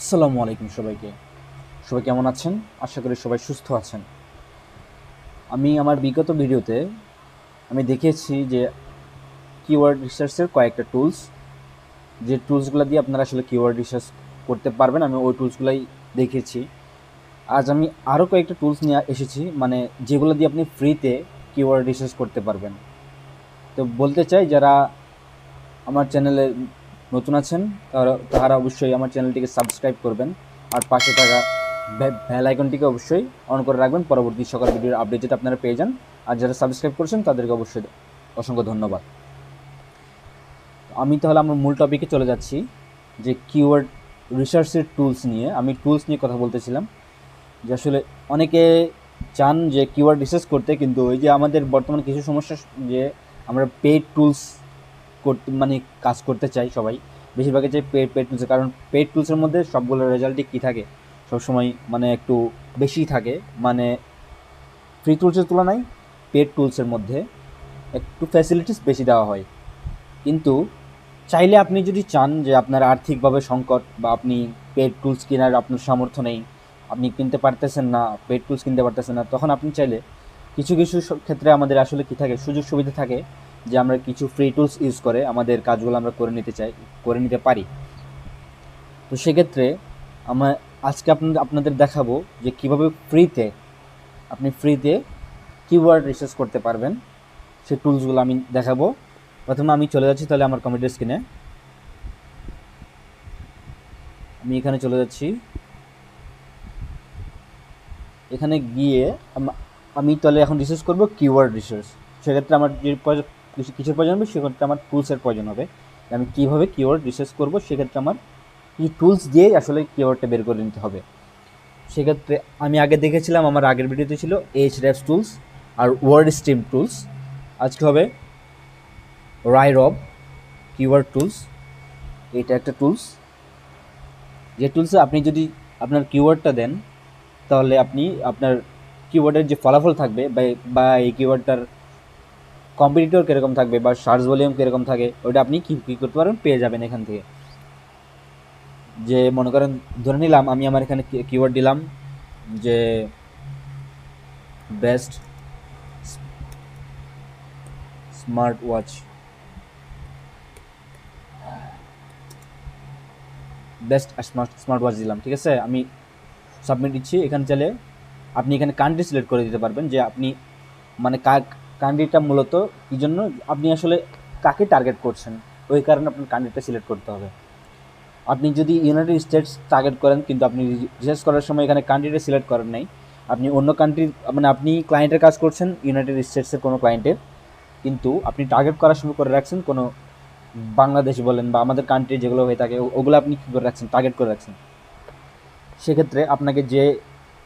আসসালামু আলাইকুম সবাইকে। সবাই কেমন আছেন? আশা করি সবাই সুস্থ আছেন। আমি আমার বিগত ভিডিওতে আমি দেখেছি যে কিওয়ার্ড রিসার্চের কয়েকটা টুলস যে টুলসগুলো দিয়ে আপনারা আসলে কিওয়ার্ড রিসার্চ করতে পারবেন, আমি ওই টুলসগুলাই দেখেছি আজ আমি আরও কয়েকটা টুলস নিয়ে এসেছি মানে যেগুলো দিয়ে আপনি ফ্রিতে কিওয়ার্ড রিসার্চ করতে পারবেন। তো বলতে চাই, যারা আমার চ্যানেলে নতুন আছেন, তারা তারা অবশ্যই আমার চ্যানেলটিকে সাবস্ক্রাইব করবেন। আর পাশে থাকা বেল আইকনটিকে অবশ্যই অন করে রাখবেন। পরবর্তী সকল ভিডিওর আপডেট যাতে আপনারা পেয়ে যান। আর যারা সাবস্ক্রাইব করছেন, তাদেরকে অবশ্যই অসংখ্য ধন্যবাদ। আমি তাহলে আমার মূল টপিকে চলে যাচ্ছি, যে কিওয়ার্ড রিসার্চের টুলস নিয়ে। আমি টুলস নিয়ে কথা বলতেছিলাম, যে আসলে অনেকে চান যে কিওয়ার্ড রিসার্চ করতে, কিন্তু ওই যে আমাদের বর্তমানে কিছু সমস্যা, যে আমরা পেড টুলস করতে মানে কাজ করতে চাই সবাই। বেশিরভাগই চাই পেড পেড টুলসের কারণ পেড টুলসের মধ্যে সবগুলো রেজাল্টই কী থাকে? সবসময় মানে একটু বেশি থাকে। মানে ফ্রি টুলসের তুলনায় পেড টুলসের মধ্যে একটু ফ্যাসিলিটিস বেশি দেওয়া হয়। কিন্তু চাইলে আপনি যদি চান যে আপনার আর্থিকভাবে সংকট বা আপনি পেড টুলস কেনার আপনার সামর্থ্য নেই, আপনি কিনতে পারতেছেন না পেড টুলস কিনতে পারতেছেন না, তখন আপনি চাইলে কিছু কিছু ক্ষেত্রে আমাদের আসলে কী থাকে? সুযোগ সুবিধা থাকে। যে আমরা কিছু ফ্রি টুলস ইউজ করে আমাদের কাজগুলো আমরা করে নিতে চাই, করে নিতে পারি। তো সেক্ষেত্রে আমরা আজকে আপনাদের আপনাদের দেখাবো যে কীভাবে ফ্রিতে আপনি ফ্রিতে কিওয়ার্ড রিসার্চ করতে পারবেন। সেই টুলসগুলো আমি দেখাবো। প্রথমে আমি চলে যাচ্ছি তাহলে আমার কমেন্টের স্ক্রিনে আমি এখানে চলে যাচ্ছি। এখানে গিয়ে আমি তাহলে এখন রিসার্চ করব কিওয়ার্ড রিসার্চ সেক্ষেত্রে আমার যে কিছু কিছুর প্রয়োজন হবে? সেক্ষেত্রে আমার টুলসের প্রয়োজন হবে। আমি কীভাবে কিওয়ার্ড রিসার্চ করব? সেক্ষেত্রে আমার এই টুলস দিয়েই আসলে কিওয়ার্ডটা বের করে নিতে হবে। সেক্ষেত্রে আমি আগে দেখেছিলাম, আমার আগের ভিডিওতে ছিল এইচ র্যাপস টুলস আর ওয়ার্ড স্ট্রিম টুলস আজকে হবে রাইরব কিওয়ার্ড টুলস এটা একটা টুলস যে টুলসে আপনি যদি আপনার কিওয়ার্ডটা দেন, তাহলে আপনি আপনার কিওয়ার্ডের যে ফলাফল থাকবে বা এই কিওয়ার্ডটার কম্পিটিটর কীরকম থাকবে বা সার্চ ভলিউম কীরকম থাকে ওটা আপনি কী কী করতে পারবেন পেয়ে যাবেন এখান থেকে। যে মনে করেন, ধরে নিলাম আমি আমার এখানে কিওয়ার্ড দিলাম যে best smart watch best smart smart watch দিলাম, ঠিক আছে? আমি সাবমিট দিচ্ছি, এখানে চাইলে আপনি এখানে কান্ট্রি সিলেক্ট করে দিতে পারবেন যে আপনি মানে কান্ট্রিটা মূলত এই জন্য আপনি আসলে কাকে টার্গেট করছেন? ওই কারণে আপনার কান্ট্রিটা সিলেক্ট করতে হবে। আপনি যদি ইউনাইটেড স্টেটস টার্গেট করেন, কিন্তু আপনি রিসার্চ করার সময় এখানে কান্ট্রিটা সিলেক্ট করেন নাই, আপনি অন্য কান্ট্রি মানে আপনি ক্লায়েন্টের কাজ করছেন ইউনাইটেড স্টেটসের কোনো ক্লায়েন্টের কিন্তু আপনি টার্গেট করার সময় করে রাখছেন কোনো বাংলাদেশ বলেন বা আমাদের কান্ট্রি যেগুলো হয়ে থাকে ওগুলো আপনি কী করে রাখছেন টার্গেট করে রাখছেন। সেক্ষেত্রে আপনাকে যে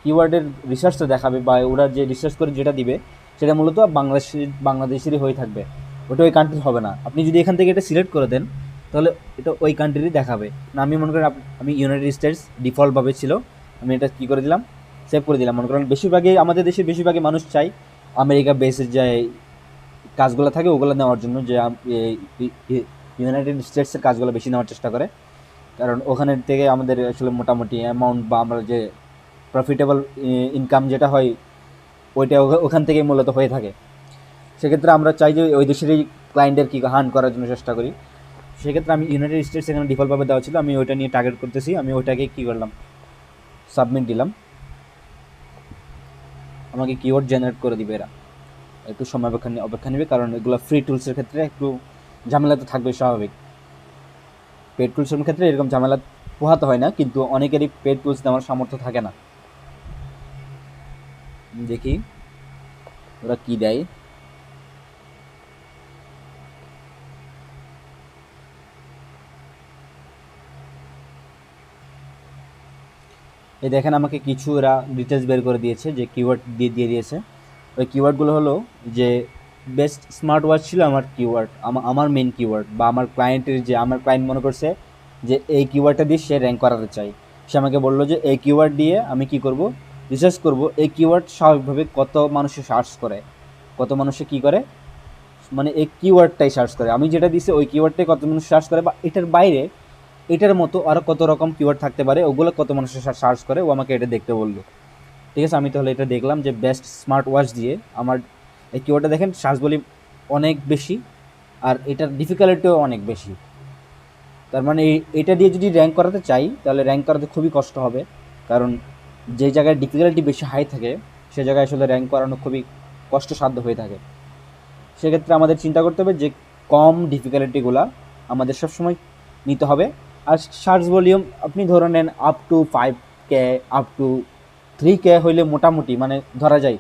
কিওয়ার্ডের রিসার্চটা দেখাবে বা ওরা যে রিসার্চ করে যেটা দিবে সেটা মূলত বাংলাদেশি, বাংলাদেশেরই হয়ে থাকবে। ওটা ওই কান্ট্রির হবে না। আপনি যদি এখান থেকে এটা সিলেক্ট করে দেন, তাহলে এটা ওই কান্ট্রিরই দেখাবে। না, আমি মনে করেন আমি ইউনাইটেড স্টেটস ডিফল্টভাবে ছিল। আমি এটা কী করে দিলাম? সেভ করে দিলাম। মনে করেন বেশিরভাগই, আমাদের দেশের বেশিরভাগই মানুষ চাই আমেরিকা বেসের যে কাজগুলো থাকে, ওগুলো নেওয়ার জন্য যে ইউনাইটেড স্টেটসের কাজগুলো বেশি নেওয়ার চেষ্টা করে। কারণ ওখানের থেকে আমাদের আসলে মোটামুটি অ্যামাউন্ট বা আমরা যে প্রফিটেবল ইনকাম যেটা হয় ওইটা ওখান থেকেই মূলত হয়ে থাকে। সেক্ষেত্রে আমরা চাই যে ওই দেশেরই ক্লায়েন্টের কী হার্ন করার জন্য চেষ্টা করি। সেক্ষেত্রে আমি ইউনাইটেড স্টেটস এখানে ডিফল্টভাবে দেওয়া ছিল, আমি ওইটা নিয়ে টার্গেট করতেছি, আমি ওইটাকে কী করলাম? সাবমিট দিলাম। আমাকে কিওয়ার্ড জেনারেট করে দিবে এরা। একটু সময় অপেক্ষা অপেক্ষা নেবে, কারণ এগুলো ফ্রি টুলসের ক্ষেত্রে একটু ঝামেলা তো থাকবে স্বাভাবিক। পেড টুলসের ক্ষেত্রে এরকম ঝামেলা পোহাতে হয় না, কিন্তু অনেকেরই পেড টুলস নেওয়ার সামর্থ্য থাকে না। দেখি ওরা কি দেয়। এই দেখেন আমাকে কিছু এরা ডিটেলস বের করে দিয়েছে যে কিওয়ার্ড দিয়ে দিয়ে দিয়েছে। ওই কিওয়ার্ডগুলো হলো যে বেস্ট স্মার্ট ওয়াচ ছিল আমার কিওয়ার্ড আমার মেন কিওয়ার্ড বা আমার ক্লায়েন্টের যে, আমার ক্লায়েন্ট মনে করছে যে এই কিওয়ার্ডটা দিয়ে সে র্যাঙ্ক করাতে চাই সে আমাকে বলল যে এই কিওয়ার্ড দিয়ে আমি কি করব? রিসার্চ করব, এই কিওয়ার্ড স্বাভাবিকভাবে কত মানুষে সার্চ করে, কত মানুষে কি করে মানে এই কিওয়ার্ডটাই সার্চ করে। আমি যেটা দিছি, ওই কিওয়ার্ডটাই কত মানুষ সার্চ করে, বা এটার বাইরে, এটার মতো আরও কত রকম কিওয়ার্ড থাকতে পারে, ওগুলো কত মানুষ সার্চ করে, ও আমাকে এটা দেখতে বলল। ঠিক আছে, আমি তাহলে এটা দেখলাম যে বেস্ট স্মার্ট ওয়াচ দিয়ে আমার এই কিওয়ার্ডটা দেখেন সার্চ বলি অনেক বেশি, আর এটার ডিফিকাল্টিও অনেক বেশি। তার মানে এটা দিয়ে যদি র্যাঙ্ক করাতে চাই, তাহলে র্যাঙ্ক করাতে খুবই কষ্ট হবে, কারণ যে জায়গায় ডিফিকাল্টি বেশি হাই থাকে, সে জায়গায় আসলে র্যাঙ্ক করানো খুবই কষ্টসাধ্য হয়ে থাকে। সেক্ষেত্রে আমাদের চিন্তা করতে হবে যে, কম ডিফিকাল্টিগুলা আমাদের সবসময় নিতে হবে। আর সার্চ ভলিউম আপনি ধরে নেন up to five K up to three K হইলে মোটামুটি মানে ধরা যায়।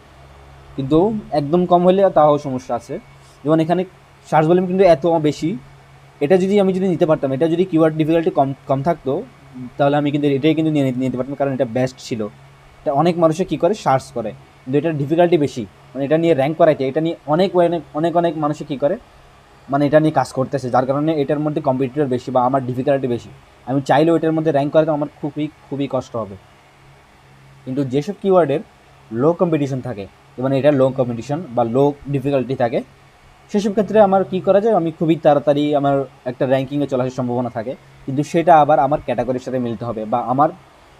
কিন্তু একদম কম হলে তাও সমস্যা আছে। যেমন এখানে সার্চ ভলিউম কিন্তু এত বেশি, এটা যদি আমি যদি নিতে পারতাম, এটা যদি কিওয়ার্ড ডিফিকাল্টি কম কম থাকতো তাহলে আমি কিন্তু এটাই কিন্তু নিয়ে নিতে পারতাম, কারণ এটা বেস্ট ছিল। এটা অনেক মানুষে কী করে? সার্চ করে। কিন্তু এটার ডিফিকাল্টি বেশি। মানে এটা নিয়ে র্যাঙ্ক করাইতে, এটা নিয়ে অনেক অনেক অনেক অনেক মানুষে কী করে? মানে এটা নিয়ে কাজ করতেছে, যার কারণে এটার মধ্যে কম্পিটিটর বেশি বা আমার ডিফিকাল্টি বেশি। আমি চাইলেও এটার মধ্যে র্যাঙ্ক করাতে আমার খুবই খুবই কষ্ট হবে। কিন্তু যেসব কিওয়ার্ডের লো কম্পিটিশন থাকে মানে এটা লো কম্পিটিশন বা লো ডিফিকাল্টি থাকে, সেসব ক্ষেত্রে আমার কি করা যায়? আমি খুবই তাড়াতাড়ি আমার একটা র্যাঙ্কিংয়ে চলে আসার সম্ভাবনা থাকে। কিন্তু সেটা আবার আমার ক্যাটাগরির সাথে মিলতে হবে বা আমার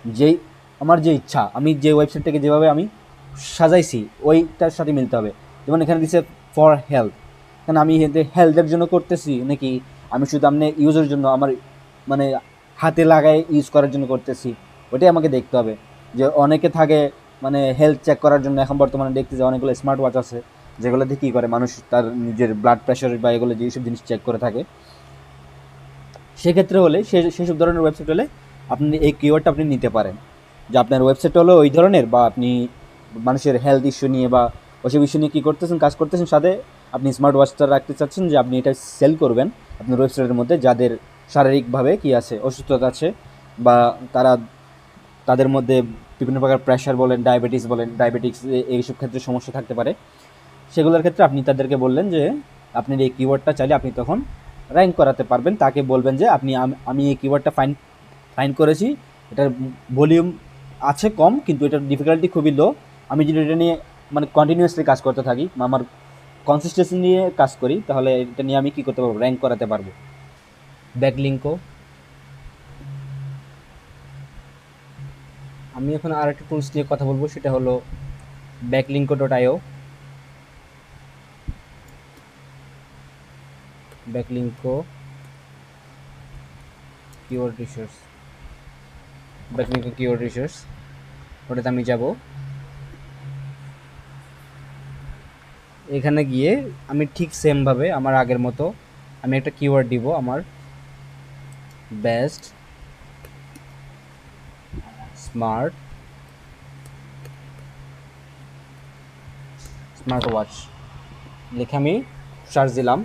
যেই, আমার যে ইচ্ছা, আমি যে ওয়েবসাইটটাকে যেভাবে আমি সাজাইছি, ওইটার সাথে মিলতে হবে। যেমন এখানে দিছে ফর হেলথ কারণ আমি হেলথের জন্য করতেছি নাকি আমি শুধু আপনি ইউজের জন্য আমার মানে হাতে লাগাই ইউজ করার জন্য করতেছি ওটাই আমাকে দেখতে হবে। যে অনেকে থাকে মানে হেলথ চেক করার জন্য, এখন বর্তমানে দেখতে যে অনেকগুলো স্মার্ট ওয়াচ আছে, যেগুলোতে কী করে মানুষ তার নিজের ব্লাড প্রেশার বা এগুলো যেসব জিনিস চেক করে থাকে। সেক্ষেত্রে হলে সে সেসব ধরনের ওয়েবসাইট হলে আপনি এই কিওয়ার্ডটা আপনি নিতে পারেন। যে আপনার ওয়েবসাইট হলো ওই ধরনের বা আপনি মানুষের হেলথ ইস্যু নিয়ে বা ওসব ইস্যু নিয়ে কী করতেছেন, কাজ করতেছেন, সাথে আপনি স্মার্ট ওয়াচটা রাখতে চাচ্ছেন যে আপনি এটা সেল করবেন আপনার ওয়েবসাইটের মধ্যে যাদের শারীরিকভাবে কী আছে, অসুস্থতা আছে বা তারা তাদের মধ্যে বিভিন্ন প্রকার প্রেশার বলেন ডায়াবেটিস বলেন ডায়াবেটিক্স এইসব ক্ষেত্রে সমস্যা থাকতে পারে। সেগুলোর ক্ষেত্রে আপনি তাদেরকে বললেন যে আপনি এই কিওয়ার্ডটা চাইলে আপনি তখন র্যাঙ্ক করাতে পারবেন, তাকে বলবেন যে আপনি আম- এই কিওয়ার্ডটা ফাইন ফাইন করেছি। এটার ভলিউম আছে কম, কিন্তু এটার ডিফিকাল্টি খুবই লো আমি যদি এটা নিয়ে মানে কন্টিনিউয়াসলি কাজ করতে থাকি, আমার কনসিস্টেন্সি নিয়ে কাজ করি, তাহলে এটা নিয়ে আমি কী করতে পারব? র্যাঙ্ক করাতে পারব। ব্যাকলিঙ্কও আমি এখন আর একটা টুলস নিয়ে কথা বলব, সেটা হলো Backlinko dot IO Backlinko keyword resource Backlinko keyword resource ওটাতে আমি যাব। এখানে গিয়ে আমি ঠিক সেমভাবে আমার আগের মতো আমি একটা কিওয়ার্ড দিব আমার বেস্ট স্মার্ট স্মার্ট ওয়াচ লিখে আমি সার্চ দিলাম।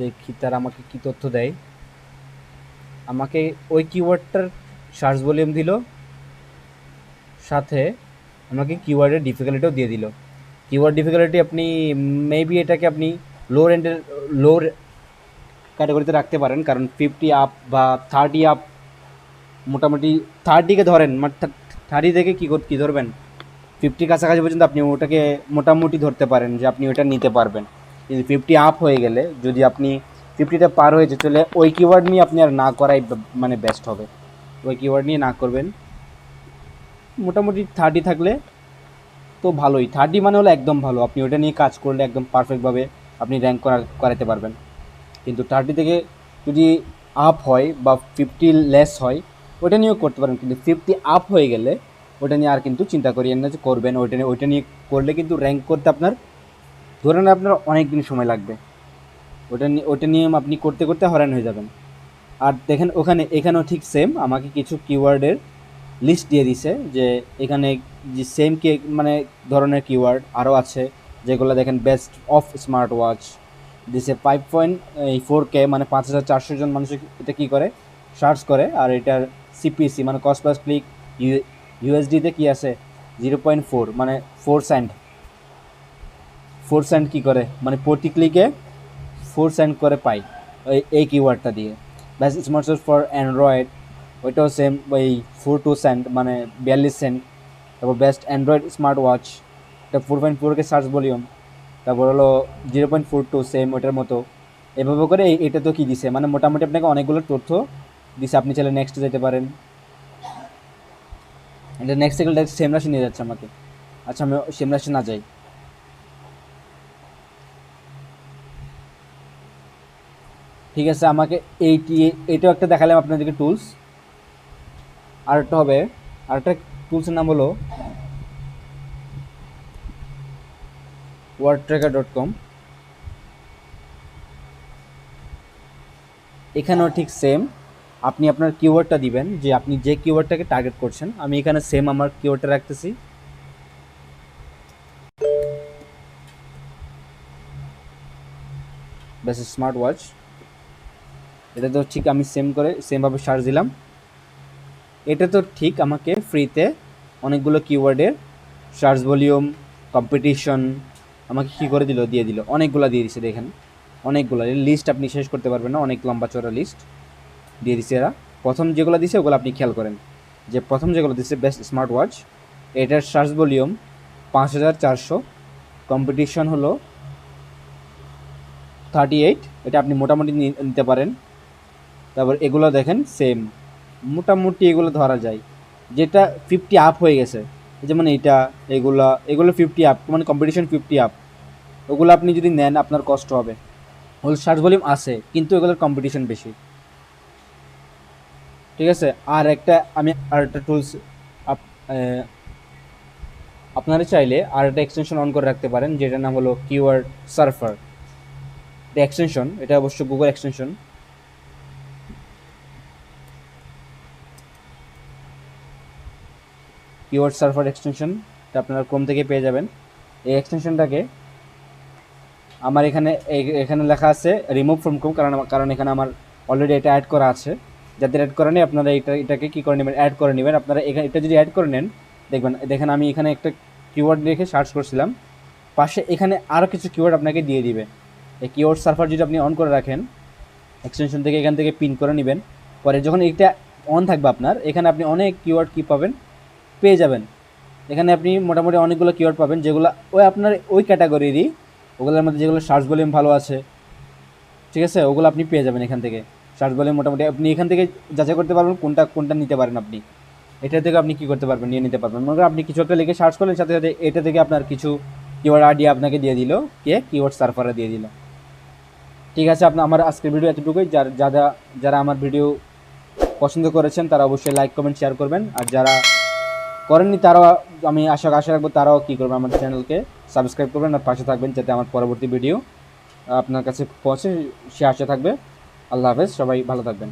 দেখি তারা আমাকে কি তথ্য দেয়। আমাকে ওই কিওয়ার্ডটার সার্চ ভলিউম দিল, সাথে আমাকে কিওয়ার্ডের ডিফিকাল্টিও দিয়ে দিল। কিওয়ার্ড ডিফিকাল্টি আপনি মেবি এটাকে আপনি লো রেন্ডের লো ক্যাটাগরিতে রাখতে পারেন, কারণ ফিফটি আপ বা থার্টি আপ মোটামুটি থার্টিকে ধরেন থার্টি থেকে কী কী ধরবেন? ফিফটি কাছাকাছি পর্যন্ত আপনি ওটাকে মোটামুটি ধরতে পারেন যে আপনি ওটা নিতে পারবেন। কিন্তু ফিফটি আপ হয়ে গেলে, যদি আপনি ফিফটিটা পার হয়ে যেতে চলে ওই কিওয়ার্ড নিয়ে আপনি আর না করাই মানে বেস্ট হবে। ওই কিওয়ার্ড নিয়ে না করবেন। মোটামুটি থার্টি থাকলে তো ভালোই। থার্টি মানে হলো একদম ভালো। আপনি ওটা নিয়ে কাজ করলে একদম পারফেক্টভাবে আপনি র্যাঙ্ক করা করাতে পারবেন। কিন্তু থার্টি থেকে যদি আপ হয় বা ফিফটি লেস হয় ওটা নিয়েও করতে পারেন। কিন্তু ফিফটি আপ হয়ে গেলে ওটা নিয়ে আর কিন্তু চিন্তা করিয়েন না যে করবেন। ওইটা নিয়ে ওইটা নিয়ে করলে কিন্তু র্যাঙ্ক করতে আপনার ধরে নেন আপনার অনেক দিন সময় লাগবে। ওটা ওটা নিয়ে আপনি করতে করতে হয়রান হয়ে যাবেন। আর দেখেন ওখানে, এখানেও ঠিক সেম আমাকে কিছু কিওয়ার্ডের লিস্ট দিয়ে দিছে যে এখানে যে সেম কে মানে ধরনের কিওয়ার্ড আরও আছে, যেগুলো দেখেন বেস্ট অফ স্মার্ট ওয়াচ দিছে ফাইভ পয়েন্ট এই ফোর কে মানে পাঁচ হাজার চারশো জন মানুষ এটা কী করে? সার্চ করে, আর এটার সিপিসি মানে কস্ট প্লাস ক্লিক ইউএসডিতে কী আছে? জিরো পয়েন্ট ফোর মানে ফোর সেন্ট ফোর সেন্ট কী করে? মানে প্রতি ক্লিকে ফোর সেন্ট করে পাই ওই এই কিওয়ার্ডটা দিয়ে। ব্যাস স্মার্ট ফর অ্যান্ড্রয়েড ওইটাও সেম ওই ফোর টু সেন্ট মানে বিয়াল্লিশ সেন্ট তারপর বেস্ট অ্যান্ড্রয়েড স্মার্ট ওয়াচ এটা four point four K search volume তারপর হলো zero point four two same ওইটার মতো। এভাবে করে এটা তো কি দিছে? মানে মোটামুটি আপনাকে অনেকগুলো তথ্য দিছে, আপনি চাইলে নেক্সট যেতে পারেন। এটা নেক্সট সাইকেল ডাইরেক্ট সেম রাশি নিয়ে যাচ্ছে আমাকে। আচ্ছা আমি সেম রাশি না যাই। ঠিক আছে, আমাকে এইটি এইটাও একটা দেখালাম আপনাদেরকে টুলস আর একটা হবে, আরেকটা টুলসের নাম হলো ওয়ার্ড ট্র্যাকার ডট কম এখানেও ঠিক সেম আপনি আপনার কিওয়ার্ডটা দিবেন, যে আপনি যে কিওয়ার্ডটাকে টার্গেট করছেন, আমি এখানে সেম আমার কিওয়ার্ডটা রাখতেছি। ব্যাস স্মার্ট ওয়াচ এটা তো ঠিক আমি সেম করে সেমভাবে সার্চ দিলাম। এটা তো ঠিক আমাকে ফ্রিতে অনেকগুলো কিওয়ার্ডের সার্চ ভলিউম কম্পিটিশন আমাকে কী করে দিল? দিয়ে দিল। অনেকগুলো দিয়ে দিছে দেখেন। অনেকগুলো। লিস্ট আপনি শেষ করতে পারবেন না, অনেক লম্বা চড়া লিস্ট দিয়ে দিছে এরা। প্রথম যেগুলো দিছে, ওগুলো আপনি খেয়াল করেন। যে প্রথম যেগুলো দিছে বেস্ট স্মার্ট ওয়াচ এটার সার্চ ভলিউম পাঁচ হাজার চারশো। কম্পিটিশন হলো থার্টি এইট এটা আপনি মোটামুটি নিতে পারেন। তারপর এগুলো দেখেন সেম মোটামুটি এগুলো ধরা যায়। যেটা ফিফটি আপ হয়ে গেছে। যেমন এইটা, এগুলা, এগুলো ফিফটি আপ মানে কম্পিটিশন ফিফটি আপ ওগুলো আপনি যদি নেন, আপনার কষ্ট হবে। ওগুলো সার্চ ভলিউম আছে, কিন্তু এগুলোর কম্পিটিশন বেশি। ঠিক আছে? আর একটা, আমি আর একটা টুলস আপনারা চাইলে আর একটা এক্সটেনশন অন করে রাখতে পারেন, যেটার নাম হলো কিওয়ার্ড সার্ফার এটা এক্সটেনশন এটা অবশ্য Google extension keyword server extension এটা আপনারা ক্রোম থেকে পেয়ে যাবেন। এই এক্সটেনশনটাকে আমার এখানে এখানে লেখা আছে রিমুভ ফ্রম ক্রোম কারণ কারণ এখানে আমার অলরেডি এটা অ্যাড করা আছে। যাদের অ্যাড করা নেই, আপনারা এটা এটাকে কী করে নেবেন? অ্যাড করে নেবেন। আপনারা এখানে এটা যদি অ্যাড করে নেন, দেখবেন, দেখেন আমি এখানে একটা কিওয়ার্ড রেখে সার্চ করছিলাম। পাশে এখানে আরও কিছু কিওয়ার্ড আপনাকে দিয়ে দিবে। এই কিওয়ার্ড সার্ভার যদি আপনি অন করে রাখেন এক্সটেনশন থেকে এখান থেকে পিন করে নেবেন। পরে যখন এটা অন থাকবে আপনার, এখানে আপনি অনেক কিওয়ার্ড কি পাবেন? পেয়ে যাবেন। এখানে আপনি মোটামুটি অনেকগুলো কিওয়ার্ড পাবেন, যেগুলো ওই আপনার ওই ক্যাটাগরিরই ওগুলোর মধ্যে যেগুলো সার্চ ভলিউম ভালো আছে, ঠিক আছে? ওগুলো আপনি পেয়ে যাবেন এখান থেকে। সার্চ ভলিউম মোটামুটি আপনি এখান থেকে যাচাই করতে পারবেন, কোনটা কোনটা নিতে পারেন আপনি। এটা থেকে আপনি কি করতে পারবেন, নিয়ে নিতে পারবেন। মনে আপনি কিছু একটা লিখে সার্চ করলেন, সাথে সাথে এটা থেকে আপনার কিছু কিওয়ার্ড আইডিয়া আপনাকে দিয়ে দিল, কে কিওয়ার্ড সার্ফারে দিয়ে দিল। ঠিক আছে, আপনার, আমার আজকের ভিডিও এতটুকুই। যার, যারা যারা আমার ভিডিও পছন্দ করেছেন, তারা অবশ্যই লাইক কমেন্ট শেয়ার করবেন। আর যারা করেননি, তারাও আমি আশা আশা রাখব তারাও কী করবে আমার চ্যানেলকে সাবস্ক্রাইব করবেন আর পাশে থাকবেন যাতে আমার পরবর্তী ভিডিও আপনার কাছে পৌঁছে সে আশা থাকবে। আল্লাহ হাফেজ, সবাই ভালো থাকবেন।